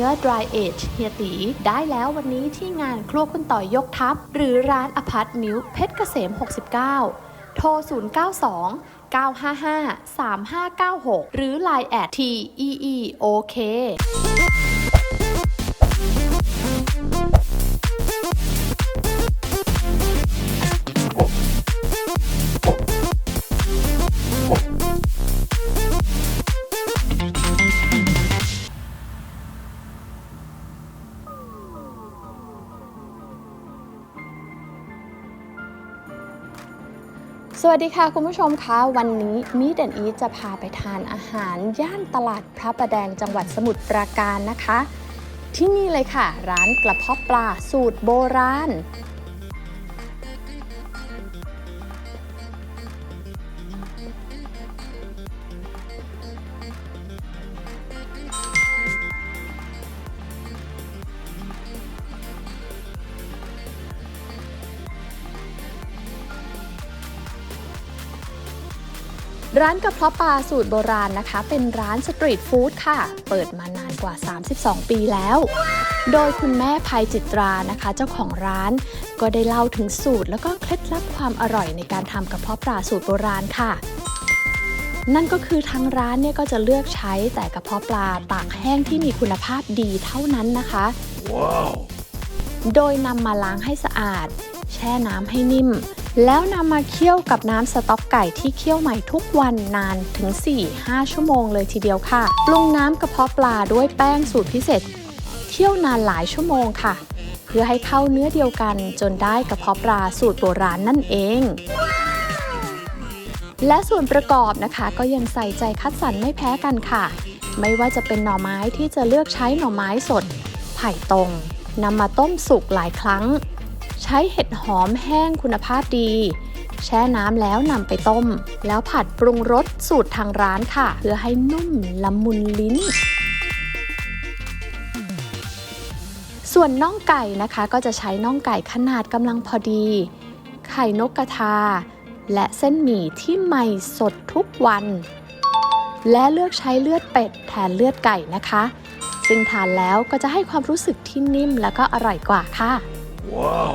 ื้อแหนมเนื้อ dry age เฮียตีได้แล้ววันนี้ที่งานครัวคุณต่อยยกทัพ หรือร้านอพาร์ตมิวเพชรเกษม 69 โทร 092 955 3596 หรือ Line แอด TEEOK สวัสดีค่ะคุณผู้ชมคะวันนี้มีดแอนอีจะพาไปทานอาหาร ย่านตลาดพระประแดงจังหวัดสมุทรปราการนะคะ ที่นี่เลยค่ะ ร้านกระเพาะปลาสูตรโบราณ ร้านกระเพาะปลาสูตรโบราณนะคะ เป็นร้านสตรีทฟู้ดค่ะ เปิดมานานกว่า 32 ปีแล้ว โดยคุณแม่ภัยจิตรานะคะ เจ้าของร้าน ก็ได้เล่าถึงสูตรแล้วก็เคล็ดลับความอร่อยในการทำกระเพาะปลาสูตรโบราณค่ะ นั่นก็คือทางร้านเนี่ยก็จะเลือกใช้แต่กระเพาะปลาตากแห้งที่มีคุณภาพดีเท่านั้นนะคะโดยนำมาล้างให้สะอาด แช่น้ำให้นิ่ม แล้วนำมาเคี่ยวกับน้ำสต๊อกไก่ที่เคี่ยวใหม่ทุกวันนานถึง 4-5 ชั่วโมงเลยทีเดียวค่ะปรุงน้ำกระเพาะปลาด้วยแป้งสูตรพิเศษ เคี่ยวนานหลายชั่วโมงค่ะ เพื่อให้เข้าเนื้อเดียวกันจนได้กระเพาะปลาสูตรโบราณนั่นเองและส่วนประกอบนะคะก็ยังใส่ใจคัดสรรไม่แพ้กันค่ะ ไม่ว่าจะเป็นหน่อไม้ที่จะเลือกใช้หน่อไม้สด ไผ่ตรงนำมาต้มสุกหลายครั้ง ใช้เห็ดหอมแห้งคุณภาพดี แช่น้ำแล้วนำไปต้ม แล้วผัดปรุงรสสูตรทางร้านค่ะ เพื่อให้นุ่มละมุนลิ้น ส่วนน่องไก่นะคะก็จะใช้น่องไก่ขนาดกำลังพอดี ไข่นกกระทา และเส้นหมี่ที่ใหม่สดทุกวัน และเลือกใช้เลือดเป็ดแทนเลือดไก่นะคะซึ่งทานแล้วก็จะให้ความรู้สึกที่นิ่มแล้วก็อร่อยกว่าค่ะ Wow.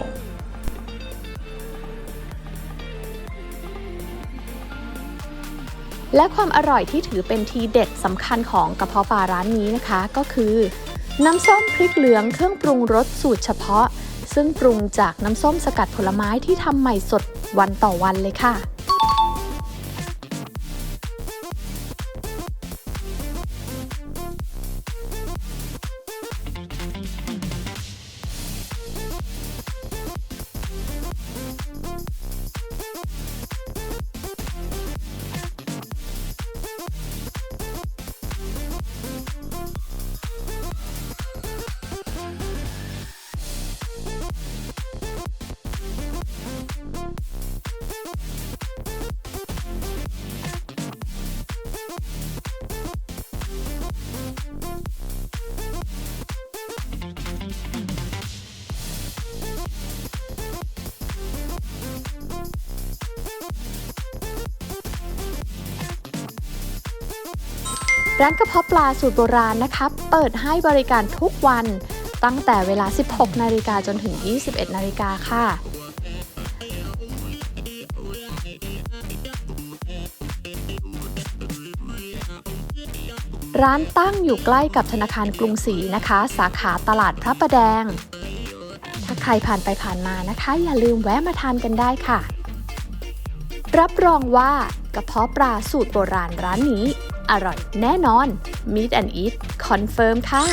และความอร่อยที่ถือเป็นทีเด็ดสำคัญของกระเพาะปลาร้านนี้นะคะก็คือ น้ำส้มพริกเหลืองเครื่องปรุงรสสูตรเฉพาะ ซึ่งปรุงจากน้ำส้มสกัดผลไม้ที่ทำใหม่สดวันต่อวันเลยค่ะ ร้านกระเพาะปลาสูตรโบราณนะคะ เปิดให้บริการทุกวันตั้งแต่เวลา 16 นาฬิกาจนถึง 21 นาฬิกาค่ะ ร้านตั้งอยู่ใกล้กับธนาคารกรุงศรีนะคะ สาขาตลาดพระประแดง ถ้าใครผ่านไปผ่านมานะคะ อย่าลืมแวะมาทานกันได้ค่ะ รับรองว่ากระเพาะปลาสูตรโบราณร้านนี้ อร่อยแน่นอน Meet and Eat Confirm ค่ะ